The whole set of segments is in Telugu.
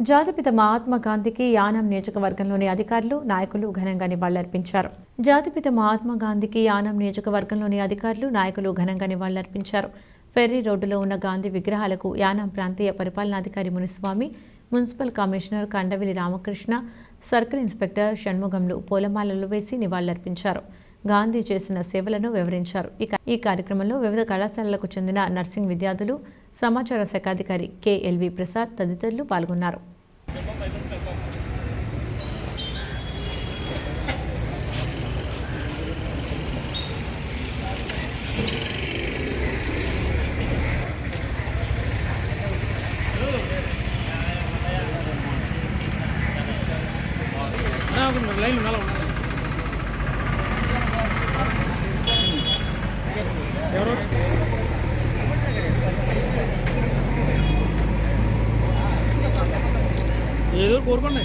జాతిపిత మహాత్మా గాంధీకి యానం నియోజకవర్గంలోని అధికారులు నాయకులు ఘనంగా నివాళులర్పించారు. జాతిపిత మహాత్మా గాంధీకి యానం నియోజకవర్గంలోని అధికారులు నాయకులు ఘనంగా నివాళులర్పించారు. ఫెర్రీ రోడ్డులో ఉన్న గాంధీ విగ్రహాలకు యానం ప్రాంతీయ పరిపాలనాధికారి Muniswamy municipal commissioner Kandavili Ramakrishna circle inspector షణ్ముగంలు పూలమాలలు వేసి నివాళులర్పించారు. గాంధీ చేసిన సేవలను వివరించారు. ఈ ఈ కార్యక్రమంలో వివిధ కళాశాలలకు చెందిన నర్సింగ్ విద్యార్థులు సమాచార శాఖాధికారి కెఎల్వి ప్రసాద్ తదితరులు పాల్గొన్నారు. లైన్ ఉండాలి ఏదో కోరుకోండి.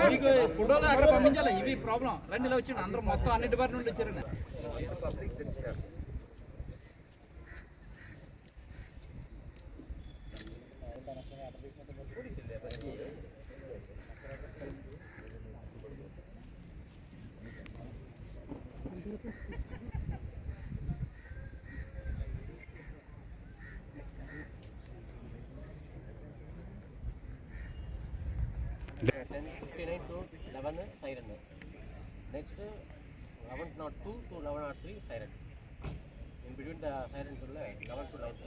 మీకు ఫోటోలు అక్కడ పంపించాలి ఇవి ప్రాబ్లం రండి ఇలా వచ్చి అందరూ మొత్తం అన్ని డిపార్ట్మెంట్ నుండి వచ్చారండి Ten fifty nine to eleven siren next eleven naught two to eleven naught three siren in between the siren சொல்ல லெவன் டு லெவன்